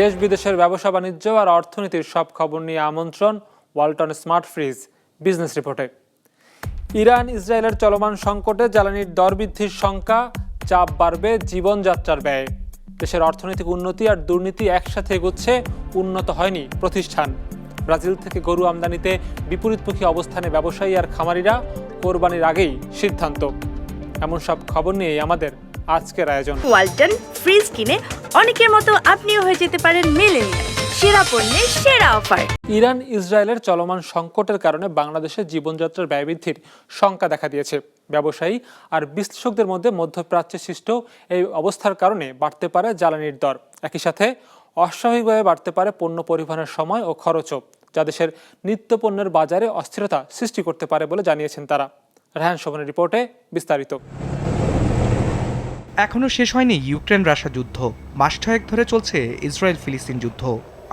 দেশ বিদেশের ব্যবসা বাণিজ্য আর অর্থনীতির সব খবর নিয়ে আমন্ত্রণ ওয়ালটন স্মার্ট ফ্রিজ বিজনেস রিপোর্টে। ইরান, ইসরায়েলের চলমান সংকটে জ্বালানির দর বৃদ্ধির শঙ্কা, চাপ বাড়বে, জীবনযাত্রার ব্যয়ে। দেশের অর্থনৈতিক উন্নতি আর দুর্নীতি একসাথে এগোচ্ছে, উন্নত হয়নি প্রতিষ্ঠান। ব্রাজিল থেকে গরু আমদানিতে বিপরীতমুখী অবস্থানে ব্যবসায়ী আর খামারিরা কোরবানির আগেই সিদ্ধান্ত। এমন সব খবর নিয়েই আমাদের আজকের আয়োজন। ওয়ালটন ফ্রিজ কিনে অনেকের মতো আপনিও হয়ে যেতে পারেন মিলেনিয়াল। সেরা পণ্যের সেরা অফার। ইরান ইসরায়েলের চলমান সংকটের কারণে বাংলাদেশের জীবনযাত্রার ব্যয় বৃদ্ধির শঙ্কা দেখা দিয়েছে ব্যবসায়ী আর বিশ্লেষকদের মধ্যে মধ্যপ্রাচ্যে সৃষ্ট এই অবস্থার কারণে বাড়তে পারে জ্বালানির দর। একই সাথে অস্বাভাবিকভাবে বাড়তে পারে পণ্য পরিবহনের সময় ও খরচও যা দেশের নিত্য পণ্যের বাজারে অস্থিরতা সৃষ্টি করতে পারে বলে জানিয়েছেন তারা। রেহান শোভনের রিপোর্টে বিস্তারিত। এখনও শেষ হয়নি ইউক্রেন রাশিয়া যুদ্ধ। মাস ছয়েক ধরে চলছে ইসরায়েল ফিলিস্তিন যুদ্ধ।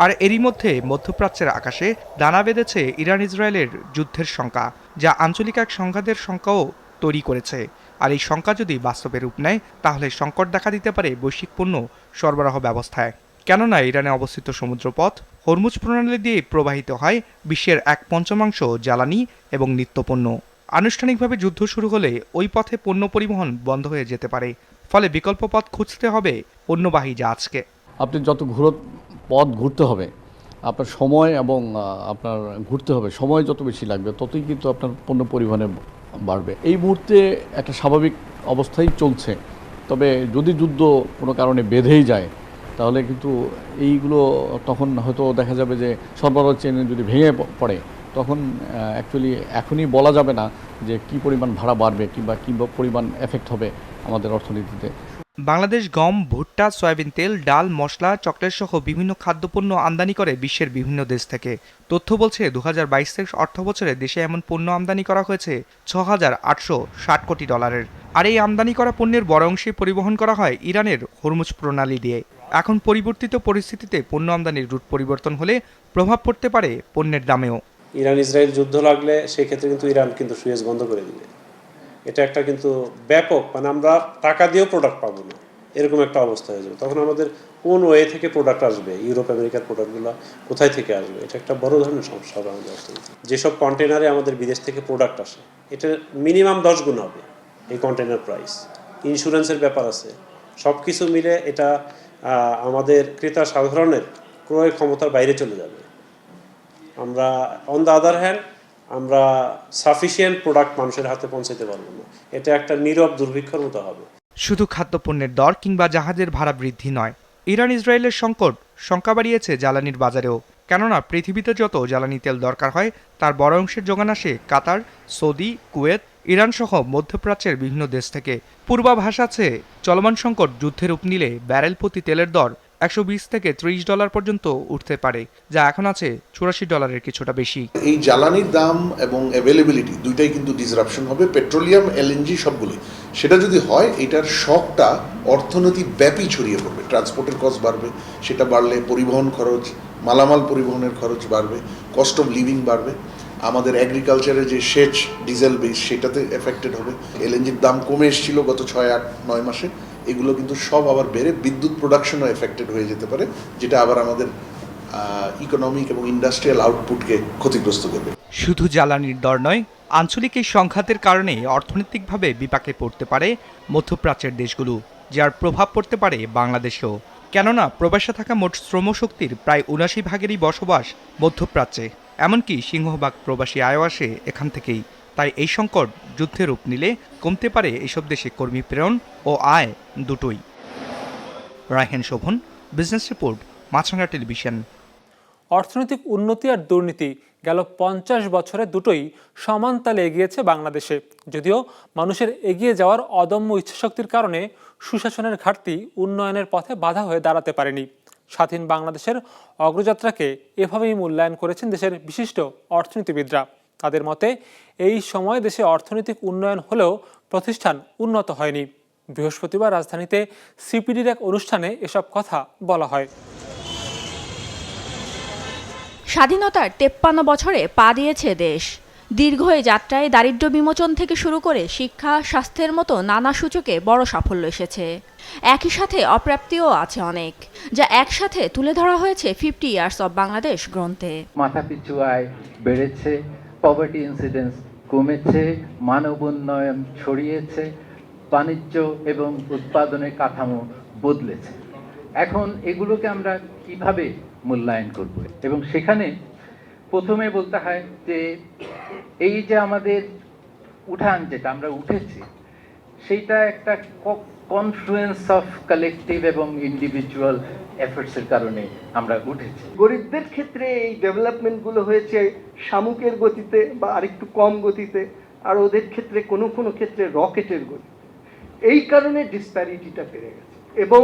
আর এরই মধ্যে মধ্যপ্রাচ্যের আকাশে দানা বেঁধেছে ইরান ইসরায়েলের যুদ্ধের শঙ্কা, যা আঞ্চলিক এক সংঘাতের শঙ্কাও তৈরি করেছে। আর এই শঙ্কা যদি বাস্তবে রূপ নেয়, তাহলে সংকট দেখা দিতে পারে বৈশ্বিক পণ্য সরবরাহ ব্যবস্থায়। কেননা ইরানে অবস্থিত সমুদ্রপথ হরমুজ প্রণালী দিয়ে প্রবাহিত হয় বিশ্বের এক পঞ্চমাংশ জ্বালানি এবং নিত্যপণ্য। আনুষ্ঠানিকভাবে যুদ্ধ শুরু হলে ওই পথে পণ্য পরিবহন বন্ধ হয়ে যেতে পারে। ফলে বিকল্প পথ খুঁজতে হবে পণ্যবাহী জাহাজকে। আপনি যত ঘুরো পথ ঘুরতে হবে, আপনার সময় এবং আপনার ঘুরতে হবে, সময় যত বেশি লাগবে, ততই কিন্তু আপনার পণ্য পরিবহনে বাড়বে। এই মুহূর্তে একটা স্বাভাবিক অবস্থাই চলছে। তবে যদি যুদ্ধ কোনো কারণে বেঁধেই যায়, তাহলে কিন্তু এইগুলো তখন হয়তো দেখা যাবে যে সরবরাহ চেন যদি ভেঙে পড়ে তখন অ্যাকচুয়ালি এখনই বলা যাবে না যে কি পরিমাণ ভাড়া বাড়বে কিংবা কী পরিমাণ এফেক্ট হবে আমাদের অর্থনীতিতে। বাংলাদেশ গম, ভুট্টা, সয়াবিন তেল, ডাল, মশলা, চকলেট সহ বিভিন্ন খাদ্যপণ্য আমদানি করে বিশ্বের বিভিন্ন দেশ থেকে। তথ্য বলছে দু হাজার বাইশ অর্থ বছরে দেশে এমন পণ্য আমদানি করা হয়েছে ছ হাজার আটশো ষাট কোটি ডলারের। আর এই আমদানি করা পণ্যের বড় অংশে পরিবহন করা হয় ইরানের হরমুজ প্রণালী দিয়ে। এখন পরিবর্তিত পরিস্থিতিতে পণ্য আমদানির রুট পরিবর্তন হলে প্রভাব পড়তে পারে পণ্যের দামেও। ইরান ইসরায়েল যুদ্ধ লাগলে সেই ক্ষেত্রে কিন্তু ইরান কিন্তু সুয়েজ বন্ধ করে দিবে। এটা একটা কিন্তু ব্যাপক মানে আমরা টাকা দিয়েও প্রোডাক্ট পাবো না। এরকম একটা অবস্থা হয়ে যাবে। তখন আমাদের কোন ওয়ে থেকে প্রোডাক্ট আসবে? ইউরোপ আমেরিকার প্রোডাক্টগুলো কোথায় থেকে আসবে? এটা একটা বড় ধরনের সমস্যা হবে আমাদের অর্থনীতি যেসব কন্টেনারে আমাদের বিদেশ থেকে প্রোডাক্ট আসে, এটা মিনিমাম দশ গুণ হবে এই কন্টেনার প্রাইস ইন্স্যুরেন্সের ব্যাপার আছে। সব কিছু মিলে এটা আমাদের ক্রেতা সাধারণের ক্রয় ক্ষমতার বাইরে চলে যাবে। আমরা অন দ্য আদার হ্যান্ড আমরা সাফিসিয়েন্ট প্রোডাক্ট মানুষের হাতে পৌঁছাতে পারব না। এটা একটা নীরব দুর্ভিক্ষর মতো হবে। শুধু খাদ্যপণ্যের দর কিংবা জাহাজের ভাড়া বৃদ্ধি নয়, ইরান ইসরায়েলের সংকট শঙ্কা বাড়িয়েছে জ্বালানির বাজারেও। কেননা, পৃথিবীতে যত জ্বালানি তেল দরকার হয়, তার বড় অংশের যোগান আসে কাতার, সৌদি, কুয়েত ইরান সহ মধ্যপ্রাচ্যের বিভিন্ন দেশ থেকে। পূর্বাভাস আছে, চলমান সংকট যুদ্ধের রূপ নিলে ব্যারেল প্রতি তেলের দর একশো বিশ থেকে ত্রিশ ডলার পর্যন্ত উঠতে পারে, যা এখন আছে চুরাশি ডলারের কিছুটা বেশি। এই জ্বালানির দাম এবং অ্যাভেলেবিলিটি দুইটাই কিন্তু ডিসরাপশন হবে। পেট্রোলিয়াম এলএনজি সবগুলোই। সেটা যদি হয়, এটার শকটা অর্থনীতি ব্যাপী ছড়িয়ে পড়বে। ট্রান্সপোর্টের কস্ট বাড়বে, সেটা বাড়লে পরিবহন খরচ, মালামাল পরিবহনের খরচ বাড়বে কস্ট অফ লিভিং বাড়বে। আমাদের এগ্রিকালচারের যে সেচ ডিজেল বেস সেটাতে এফেক্টেড হবে। এলএনজির দাম কমে এসেছিল গত ছয়, আট, নয় মাসে। এগুলো কিন্তু সব আবার বেড়ে বিদ্যুৎ প্রোডাকশনও এফেক্টেড হয়ে যেতে পারে, যেটা আবার আমাদের ইকোনমিক এবং ইন্ডাস্ট্রিয়াল আউটপুটকে ক্ষতিগ্রস্ত করবে। শুধু জ্বালানির দর নয়, আঞ্চলিক এই সংঘাতের কারণে অর্থনৈতিকভাবে বিপাকে পড়তে পারে মধ্যপ্রাচ্যের দেশগুলো, যার প্রভাব পড়তে পারে বাংলাদেশেও। কেননা, প্রবাসে থাকা মোট শ্রমশক্তির প্রায় উনাশি ভাগেরই বসবাস মধ্যপ্রাচ্যে, এমনকি সিংহভাগ প্রবাসী আয়ও আসে এখান থেকেই। তাই এই সংকট যুদ্ধের রূপ নিলে কমতে পারে এসব দেশে কর্মী প্রেরণ ও আয় দুটোই। Raihen Shovon business report Maasranga television অর্থনৈতিক উন্নতি আর দুর্নীতি গেল পঞ্চাশ বছরে দুটোই সমান তালে এগিয়েছে বাংলাদেশে। যদিও মানুষের এগিয়ে যাওয়ার অদম্য ইচ্ছাশক্তির কারণে সুশাসনের ঘাটতি উন্নয়নের পথে বাধা হয়ে দাঁড়াতে পারেনি। স্বাধীন বাংলাদেশের অগ্রযাত্রাকে এভাবেই মূল্যায়ন করেছেন দেশের বিশিষ্ট অর্থনীতিবিদরা। তাদের মতে এই সময় দেশে অর্থনৈতিক উন্নয়ন হলেও প্রতিষ্ঠান উন্নত হয়নি। বৃহস্পতিবার রাজধানীতে সিপিডির এক অনুষ্ঠানে এসব কথা বলা হয়। স্বাধীনতার তেপ্পান্ন বছরে পা দিয়েছে দেশ। দীর্ঘ এই যাত্রায় দারিদ্র্য বিমোচন থেকে শুরু করে শিক্ষা স্বাস্থ্যের মতো নানা সূচকে বড় সাফল্য এসেছে। একই সাথে অপ্রাপ্তিও আছে অনেক যা একসাথে তুলে ধরা হয়েছে ফিফটি ইয়ার্স অব বাংলাদেশ গ্রন্থে। মাথাপিছু আয় বেড়েছে পভার্টি ইনসিডেন্স কমেছে, মানব উন্নয়ন ছড়িয়েছে, বাণিজ্য এবং উৎপাদনের কাঠামো বদলেছে। এখন এগুলোকে আমরা কীভাবে মূল্যায়ন করব? এবং সেখানে প্রথমে বলতে হয় যে, এই যে আমাদের উঠান যেটা আমরা উঠেছি, সেইটা একটা কনফ্লুয়েন্স অফ কালেকটিভ এবং ইন্ডিভিজুয়াল এফর্টসের কারণে আমরা উঠেছি। গরিবদের ক্ষেত্রে এই ডেভেলপমেন্টগুলো হয়েছে শামুকের গতিতে বা আরেকটু কম গতিতে, আর ওদের ক্ষেত্রে কোনো কোনো ক্ষেত্রে রকেটের গতি। এই কারণে ডিসপ্যারিটিটা বেড়ে গেছে। এবং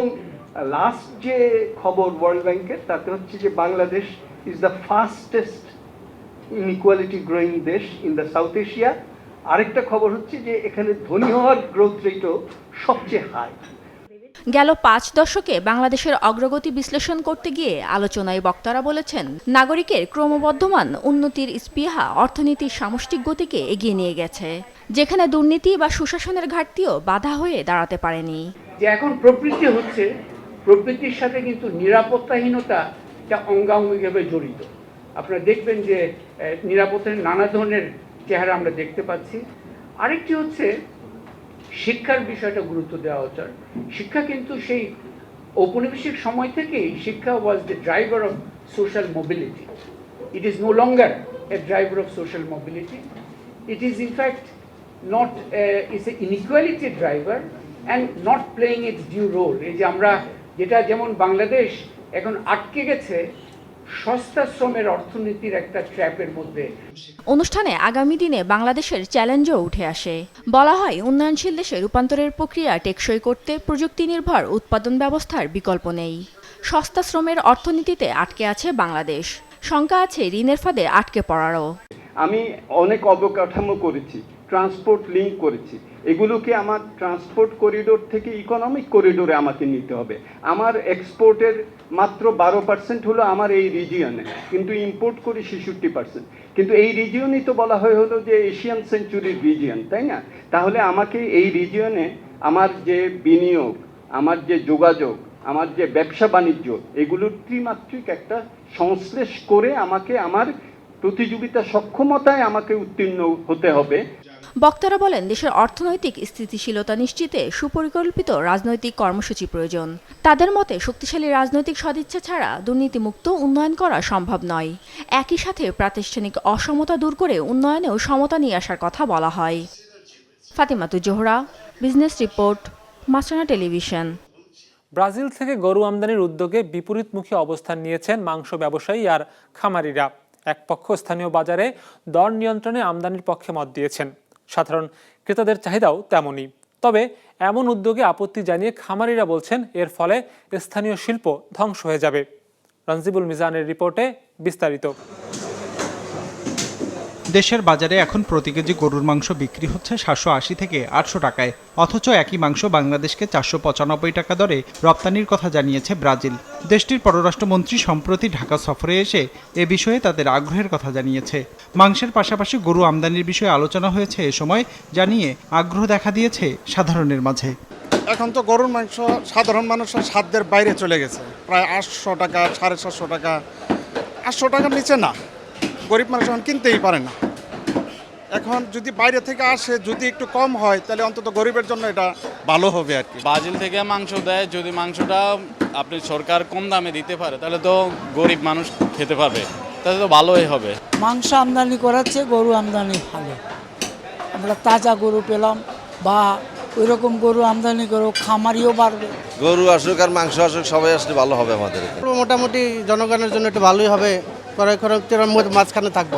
লাস্ট যে খবর ওয়ার্ল্ড ব্যাংকের তাতে হচ্ছে যে Bangladesh is the fastest inequality growing দেশ ইন দ্য সাউথ এশিয়া আরেকটা খবর হচ্ছে যে এখানে ধনী হওয়ার গ্রোথ রেটও সবচেয়ে হাই গেল পাঁচ দশকে বাংলাদেশের অগ্রগতি বিশ্লেষণ করতে গিয়ে আলোচনায় বক্তারা বলেছেন, নাগরিকের ক্রমবর্ধমান উন্নতির স্পৃহা অর্থনীতির সামষ্টিক গতিকে এগিয়ে নিয়ে গেছে, যেখানে দুর্নীতি বা সুশাসনের ঘাটতিও বাধা হয়ে দাঁড়াতে পারেনি। যে এখন প্রবৃত্তি হচ্ছে, প্রবৃত্তির সাথে কিন্তু নিরাপত্তাহীনতা এটা অঙ্গাঙ্গিভাবে জড়িত। আপনারা দেখবেন যে নিরাপত্তার নানা ধরনের চেহারা আমরা দেখতে পাচ্ছি। আরেকটি হচ্ছে শিক্ষার বিষয়টা গুরুত্ব দেওয়া হচ্ছে শিক্ষা কিন্তু সেই ঔপনিবেশিক সময় থেকেই শিক্ষা was the driver of social mobility it is no longer a driver of social mobility it is in fact not not uh, is driver and not and not due role এই যে আমরা যেটা যেমন বাংলাদেশ এখন আটকে গেছে সস্তা অর্থনীতির একটা ট্র্যাপের মধ্যে। অনুষ্ঠানে আগামী দিনে বাংলাদেশের চ্যালেঞ্জও উঠে আসে। বলা হয় উন্নয়নশীল দেশে রূপান্তরের প্রক্রিয়া টেকসই করতে প্রযুক্তি নির্ভর উৎপাদন ব্যবস্থার বিকল্প নেই। সস্তা শ্রমের অর্থনীতিতে আটকে আছে বাংলাদেশ। শঙ্কা আছে ঋণের ফাঁদে আটকে পড়ারও। আমি অনেক অবকাঠামো করেছি ট্রান্সপোর্ট লিঙ্ক করেছি। এগুলোকে আমার ট্রান্সপোর্ট করিডোর থেকে ইকোনমিক করিডোরে আমাকে নিতে হবে। আমার এক্সপোর্টের মাত্র বারো পার্সেন্ট হলো আমার এই রিজিয়নে কিন্তু ইম্পোর্ট করি ছেষট্টি পার্সেন্ট কিন্তু এই রিজিয়নই তো বলা হয় হলো যে এশিয়ান সেঞ্চুরির রিজিয়ন তাই না? তাহলে আমাকে এই রিজিয়নে আমার যে বিনিয়োগ, আমার যে যোগাযোগ, আমার যে ব্যবসা বাণিজ্য, এগুলোর ত্রিমাত্রিক একটা সংশ্লেষ করে আমাকে আমার প্রতিযোগিতা সক্ষমতায় আমাকে উত্তীর্ণ হতে হবে। বক্তারা বলেন, দেশের অর্থনৈতিক স্থিতিশীলতা নিশ্চিতে সুপরিকল্পিত রাজনৈতিক কর্মসূচি প্রয়োজন। তাদের মতে, শক্তিশালী রাজনৈতিক সদিচ্ছা ছাড়া দুর্নীতিমুক্ত উন্নয়ন করা সম্ভব নয়। একই সাথে প্রাতিষ্ঠানিক অসমতা দূর করে উন্নয়নেও সমতা নিয়ে আসার কথা বলা হয়। ফাতিমাতু জোহরা, বিজনেস রিপোর্ট মাসানা টেলিভিশন। ব্রাজিল থেকে গরু আমদানির উদ্যোগে বিপরীতমুখী অবস্থান নিয়েছেন মাংস ব্যবসায়ী আর খামারিরা। এক পক্ষ স্থানীয় বাজারে দর নিয়ন্ত্রণে আমদানির পক্ষে মত দিয়েছেন। সাধারণ ক্রেতাদের চাহিদাও তেমনই। তবে এমন উদ্যোগে আপত্তি জানিয়ে খামারিরা বলছেন, এর ফলে স্থানীয় শিল্প ধ্বংস হয়ে যাবে। রঞ্জিবুল মিজানের রিপোর্টে বিস্তারিত। দেশের বাজারে এখন প্রতি কেজি গরুর মাংস বিক্রি হচ্ছে সাতশো আশি থেকে আটশো টাকায়। অথচ একই মাংস বাংলাদেশকে চারশো পঁচানব্বই টাকা দরে রপ্তানির কথা জানিয়েছে ব্রাজিল। দেশটির পররাষ্ট্রমন্ত্রী সম্প্রতি ঢাকা সফরে এসে এ বিষয়ে তাদের আগ্রহের কথা জানিয়েছে। মাংসের পাশাপাশি গরু আমদানির বিষয়ে আলোচনা হয়েছে এ সময় জানিয়ে আগ্রহ দেখা দিয়েছে সাধারণের মাঝে। এখন তো গরুর মাংস সাধারণ মানুষের সাধ্যের বাইরে চলে গেছে। প্রায় আটশো টাকা, সাড়ে সাতশো টাকা। আটশো টাকার নিচে না। গরিব মানুষ এখন কিনতেই পারে না। এখন যদি বাইরে থেকে আসে যদি একটু কম হয় তাহলে অন্তত গরিবের জন্য এটা ভালো হবে আর কি। ব্রাজিল থেকে মাংস দেয় যদি মাংসটা আপনি সরকার কম দামে দিতে পারে তাহলে তো গরিব মানুষ খেতে পারবে। তাহলে তো ভালোই হবে। মাংস আমদানি করাচ্ছে গরু আমদানি ভালো। আমরা তাজা গরু পেলাম বা ওই রকম গরু আমদানি করো খামারিও বাড়বে। গরু আসুক আর মাংস আসুক সবাই আসলে ভালো হবে আমাদের মোটামুটি জনগণের জন্য একটু ভালোই হবে। ক্রয় খরচের মাঝখানে থাকব।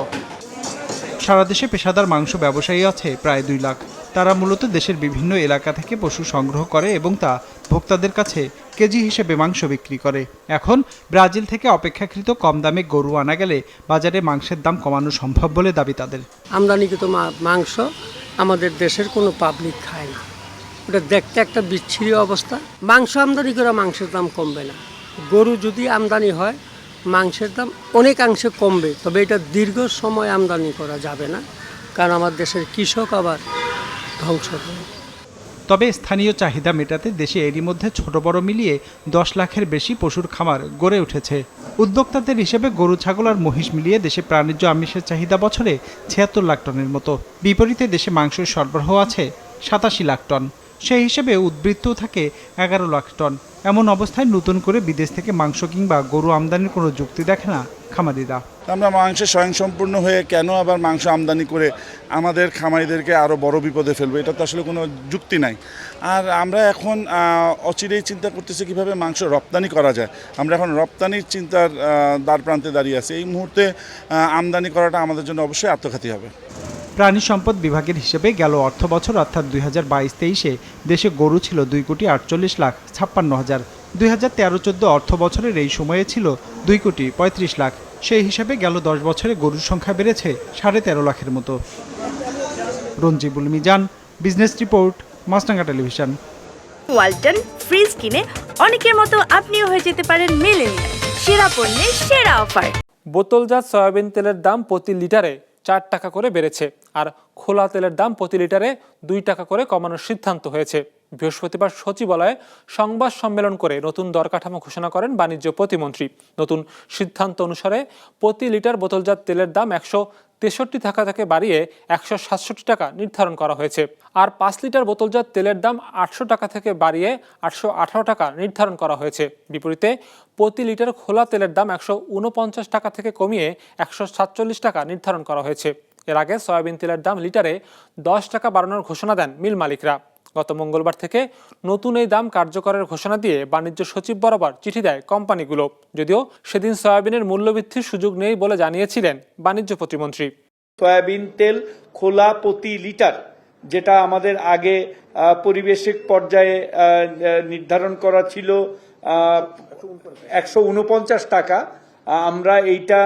সারা দেশে পেশাদার মাংস ব্যবসায়ী আছে প্রায় দুই লাখ। তারা মূলত দেশের বিভিন্ন এলাকা থেকে পশু সংগ্রহ করে এবং তা ভোক্তাদের কাছে কেজি হিসেবে মাংস বিক্রি করে। এখন ব্রাজিল থেকে অপেক্ষাকৃত কম দামে গরু আনা গেলে বাজারে মাংসের দাম কমানো সম্ভব বলে দাবি তাদের। আমদানিকৃত মাংস আমাদের দেশের কোনো পাবলিক খায় না। ওটা দেখতে একটা বিচ্ছিরি অবস্থা। মাংস আমদানি করে মাংসের দাম কমবে না। গরু যদি আমদানি হয় মাংসের দাম অনেকাংশে কমবে, তবে এটা দীর্ঘ সময় আমদানি করা যাবে না, কারণ আমার দেশের কৃষক আবার ধ্বংস তবে স্থানীয় চাহিদা মেটাতে দেশে এরই মধ্যে ছোট বড় মিলিয়ে দশ লাখের বেশি পশুর খামার গড়ে উঠেছে। উদ্যোক্তাদের হিসেবে গরু, ছাগল আর মহিষ মিলিয়ে দেশে প্রাণীজ আমিষের চাহিদা বছরে ছিয়াত্তর লাখ টনের মতো। বিপরীতে দেশে মাংসের সরবরাহ আছে সাতাশি লাখ টন। সেই হিসেবে উদ্বৃত্ত থাকে এগারো লাখ টন। এমন অবস্থায় নতুন করে বিদেশ থেকে মাংস কিংবা গরু আমদানির কোনো যুক্তি দেখে না খামারিরা। আমরা মাংসে স্বয়ংসম্পূর্ণ হয়ে কেন আবার মাংস আমদানি করে আমাদের খামারিদেরকে আরও বড় বিপদে ফেলব? এটা তো আসলে কোনো যুক্তি নাই। আর আমরা এখন অচিরেই চিন্তা করতেছি কীভাবে মাংস রপ্তানি করা যায়। আমরা এখন রপ্তানির চিন্তার দ্বার প্রান্তে দাঁড়িয়ে আছি। এই মুহূর্তে আমদানি করাটা আমাদের জন্য অবশ্যই আত্মঘাতী হবে। প্রাণী সম্পদ বিভাগের হিসেবে গেল অর্থ বছর অর্থাৎ দুই হাজার বাইশ তেইশে দেশে গরু ছিল দুই কোটি আটচল্লিশ লাখ ছাপ্পান্ন হাজার। দুই হাজার তেরো চোদ্দ অর্থ বছরের এই সময়ে ছিল দুই কোটি পঁয়ত্রিশ লাখ। সেই হিসাবে গেল দশ বছরে গরুর সংখ্যা বেড়েছে সাড়ে তেরো লাখের মতো। Ranjibul Mizan business report Maasranga television. Walton fridge কিনে অনেকের মতো আপনিও হয়ে যেতে পারেন মিলেনিয়াল। সেরা পণ্যের সেরা অফার। বোতলজাত সয়াবিন তেলের দাম প্রতি লিটারে চার টাকা করে বেড়েছে। আর খোলা তেলের দাম প্রতি লিটারে দুই টাকা করে কমানোর সিদ্ধান্ত হয়েছে। বৃহস্পতিবার সচিবালয়ে সংবাদ সম্মেলন করে নতুন দর কাঠামো ঘোষণা করেন বাণিজ্য প্রতিমন্ত্রী। নতুন সিদ্ধান্ত অনুসারে প্রতি লিটার বোতলজাত তেলের দাম একশো তেষট্টি টাকা থেকে বাড়িয়ে একশো সাতষট্টি টাকা নির্ধারণ করা হয়েছে। আর পাঁচ লিটার বোতলজাত তেলের দাম আটশো টাকা থেকে বাড়িয়ে আটশো আঠারো টাকা নির্ধারণ করা হয়েছে। বিপরীতে প্রতি লিটার খোলা তেলের দাম একশো উনপঞ্চাশ টাকা থেকে কমিয়ে একশো সাতচল্লিশ টাকা নির্ধারণ করা হয়েছে। এর আগে সয়াবিন তেলের দাম লিটারে দশ টাকা বাড়ানোর ঘোষণা দেন মিল মালিকরা। গত মঙ্গলবার থেকে নতুন এই দাম কার্যকরের ঘোষণা দিয়ে বাণিজ্য সচিব বরাবর চিঠি দেয় কোম্পানিগুলো। যদিও সেদিন সয়াবিনের মূল্যবৃদ্ধির সুযোগ নেই বলে জানিয়েছিলেন বাণিজ্য প্রতিমন্ত্রী। সয়াবিন তেল খোলা প্রতি লিটার, যেটা আমাদের আগে পরিবেশিক পর্যায়ে নির্ধারণ করা ছিল একশো উনপঞ্চাশ টাকা আমরা এইটা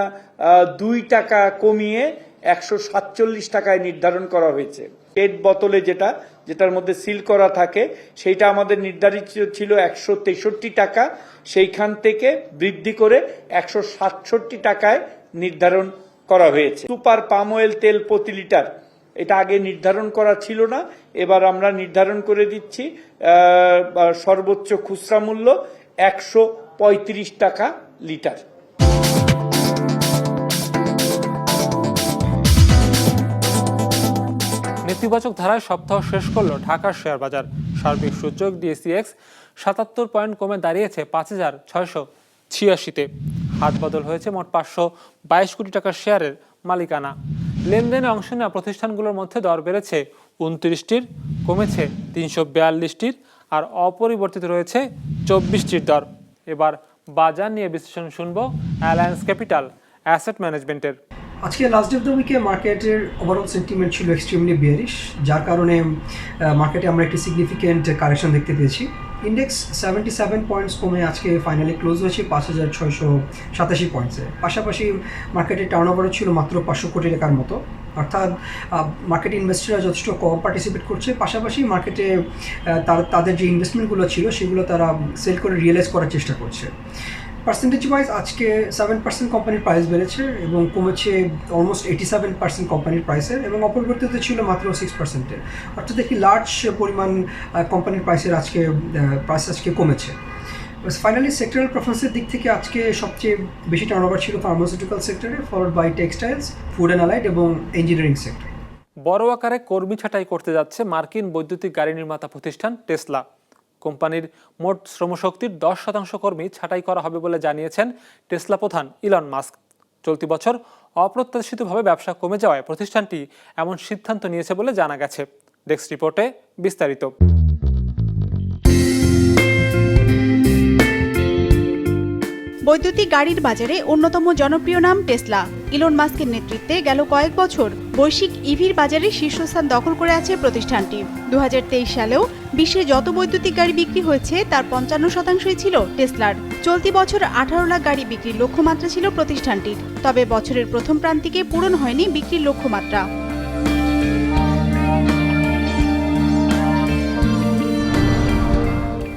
দুই টাকা কমিয়ে একশো সাতচল্লিশ টাকায় নির্ধারণ করা হয়েছে। পেট বোতলে যেটা, যেটার মধ্যে সিল করা থাকে, সেইটা আমাদের নির্ধারিত ছিল একশো তেষট্টি টাকা। সেইখান থেকে বৃদ্ধি করে একশো সাতষট্টি টাকায় নির্ধারণ করা হয়েছে। সুপার পাম অয়েল তেল প্রতি লিটার, এটা আগে নির্ধারণ করা ছিল না। এবার আমরা নির্ধারণ করে দিচ্ছি সর্বোচ্চ খুচরা মূল্য একশো পঁয়ত্রিশ টাকা লিটার। নেতিবাচক ধারায় সপ্তাহ শেষ করল ঢাকার শেয়ার বাজার। সার্বিক সূচক ডিএসিএক্স সাতাত্তর পয়েন্ট কমে দাঁড়িয়েছে পাঁচ হাজার ছয়শো ছিয়াশিতে। হাত বদল হয়েছে মোট পাঁচশো বাইশ কোটি টাকার শেয়ারের মালিকানা। লেনদেনে অংশ নেওয়া প্রতিষ্ঠানগুলোর মধ্যে দর বেড়েছে উনত্রিশটির, কমেছে তিনশো বিয়াল্লিশটির আর অপরিবর্তিত রয়েছে চব্বিশটির দর। এবার বাজার নিয়ে বিশ্লেষণ শুনব অ্যালায়েন্স ক্যাপিটাল অ্যাসেট ম্যানেজমেন্টের। আজকে লাস্ট ডে অফ দ্য উইকে মার্কেটের ওভারঅল সেন্টিমেন্ট ছিল এক্সট্রিমলি বিয়ারিশ যার কারণে মার্কেটে আমরা একটি সিগনিফিকেন্ট কারেকশন দেখতে পেয়েছি। ইন্ডেক্স সেভেন্টি সেভেন পয়েন্টস কমে আজকে ফাইনালি ক্লোজ হয়েছে পাঁচ হাজার ছয়শো সাতাশি পয়েন্টসে পাশাপাশি মার্কেটের টার্ন ওভারও ছিল মাত্র পাঁচশো কোটি টাকার মতো। অর্থাৎ মার্কেট ইনভেস্টররা যথেষ্ট কম পার্টিসিপেট করছে। পাশাপাশি মার্কেটে তার, তাদের যে ইনভেস্টমেন্টগুলো ছিল, সেগুলো তারা সেল করে রিয়েলাইজ করার চেষ্টা করছে। পার্সেন্টেজ ওয়াইজ আজকে সেভেন পার্সেন্ট কোম্পানির প্রাইস বেড়েছে এবং কমেছে অলমোস্ট এইটি সেভেন পার্সেন্ট কোম্পানির প্রাইসের এবং অপরিবর্তিত ছিল মাত্র সিক্স পার্সেন্টের অর্থাৎ একটি লার্জ পরিমাণ কোম্পানির প্রাইসের আজকে প্রাইস আজকে কমেছে। ফাইনালি সেক্টরাল পারফরমেন্সের দিক থেকে আজকে সবচেয়ে বেশি টার্নওভার ছিল ফার্মাসিউটিক্যাল সেক্টরে followed by textiles food and allied এবং ইঞ্জিনিয়ারিং সেক্টর বড় আকারে কর্মী ছাঁটাই করতে যাচ্ছে মার্কিন বৈদ্যুতিক গাড়ি নির্মাতা প্রতিষ্ঠান টেসলা। কোম্পানির মোট শ্রমশক্তির দশ শতাংশ কর্মী ছাঁটাই করা হবে বলে জানিয়েছেন টেসলা প্রধান ইলন মাস্ক। চলতি বছর অপ্রত্যাশিতভাবে ব্যবসা কমে যাওয়ায় প্রতিষ্ঠানটি এমন সিদ্ধান্ত নিয়েছে বলে জানা গেছে। ডেস্ক রিপোর্টে বিস্তারিত। বৈদ্যুতিক গাড়ির বাজারে অন্যতম জনপ্রিয় নাম টেসলা। ইলন মাস্কের নেতৃত্বে গেল কয়েক বছর। বৈশ্বিক ইভির বাজারে শীর্ষস্থান দখল করে আছে প্রতিষ্ঠানটি। দু হাজার তেইশ সালেও বিশ্বে যত বৈদ্যুতিক গাড়ি বিক্রি হয়েছে, তার পঞ্চান্ন শতাংশই ছিল টেসলার। চলতি বছর আঠারো লাখ গাড়ি বিক্রির লক্ষ্যমাত্রা ছিল প্রতিষ্ঠানটির। তবে বছরের প্রথম প্রান্তিকে পূরণ হয়নি বিক্রির লক্ষ্যমাত্রা।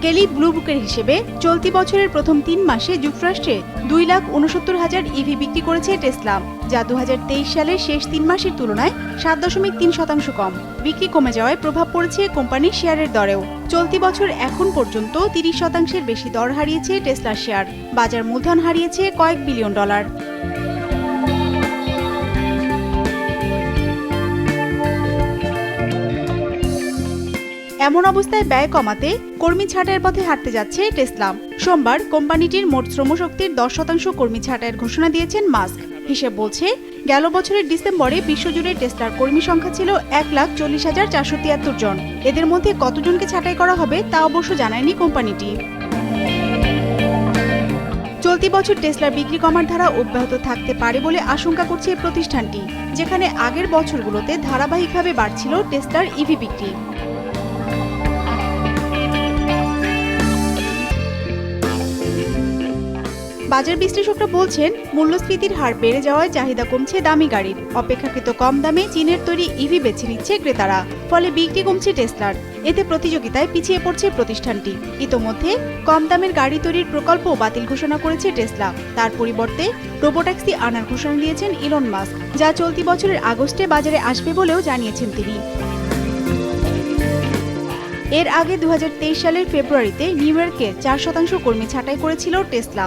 কেলি ব্লু বুকের হিসেবে চলতি বছরের প্রথম তিন মাসে যুক্তরাষ্ট্রে দুই লাখ উনসত্তর হাজার ইভি বিক্রি করেছে টেসলা, যা দু হাজার তেইশ সালের শেষ তিন মাসের তুলনায় সাত দশমিক তিন শতাংশ কম। বিক্রি কমে যাওয়ায় প্রভাব পড়েছে কোম্পানির শেয়ারের দরেও। চলতি বছর এখন পর্যন্ত তিরিশ শতাংশের বেশি দর হারিয়েছে টেসলার শেয়ার। বাজার মূলধন হারিয়েছে কয়েক বিলিয়ন ডলার। এমন অবস্থায় ব্যয় কমাতে কর্মী ছাঁটাইয়ের পথে হাঁটতে যাচ্ছে টেসলাম সোমবার কোম্পানিটির মোট শ্রমশক্তির দশ শতাংশ কর্মী ছাঁটাইয়ের ঘোষণা দিয়েছেন মাস্ক। হিসেব বলছে, গেল বছরের ডিসেম্বরে বিশ্বজুড়ে টেসলার কর্মী সংখ্যা ছিল এক লাখ চল্লিশ হাজার চারশো তিয়াত্তর জন। এদের মধ্যে কতজনকে ছাঁটাই করা হবে তা অবশ্য জানায়নি কোম্পানিটি। চলতি বছর টেসলার বিক্রি কমার ধারা অব্যাহত থাকতে পারে বলে আশঙ্কা করছে প্রতিষ্ঠানটি, যেখানে আগের বছরগুলোতে ধারাবাহিকভাবে বাড়ছিল টেসলার ইভি বিক্রি। বাজার বিশ্লেষকরা বলছেন, মূল্যস্ফীতির হার বেড়ে যাওয়ায় চাহিদা কমছে দামি গাড়ির। অপেক্ষাকৃত কম দামে চীনের তৈরি ইভি বেছে নিচ্ছে ক্রেতারা, ফলে বিক্রি কমছে টেসলার। এতে প্রতিযোগিতায় পিছিয়ে পড়ছে প্রতিষ্ঠানটি। ইতোমধ্যে কম দামের গাড়ি তৈরির প্রকল্প বাতিল ঘোষণা করেছে টেসলা। তার পরিবর্তে রোবোট্যাক্সি আনার ঘোষণা দিয়েছেন ইলন মাস্ক, যা চলতি বছরের আগস্টে বাজারে আসবে বলেও জানিয়েছেন তিনি। এর আগে দু হাজার তেইশ সালের ফেব্রুয়ারিতে নিউ ইয়র্কে চার শতাংশ কর্মী ছাঁটাই করেছিল Tesla.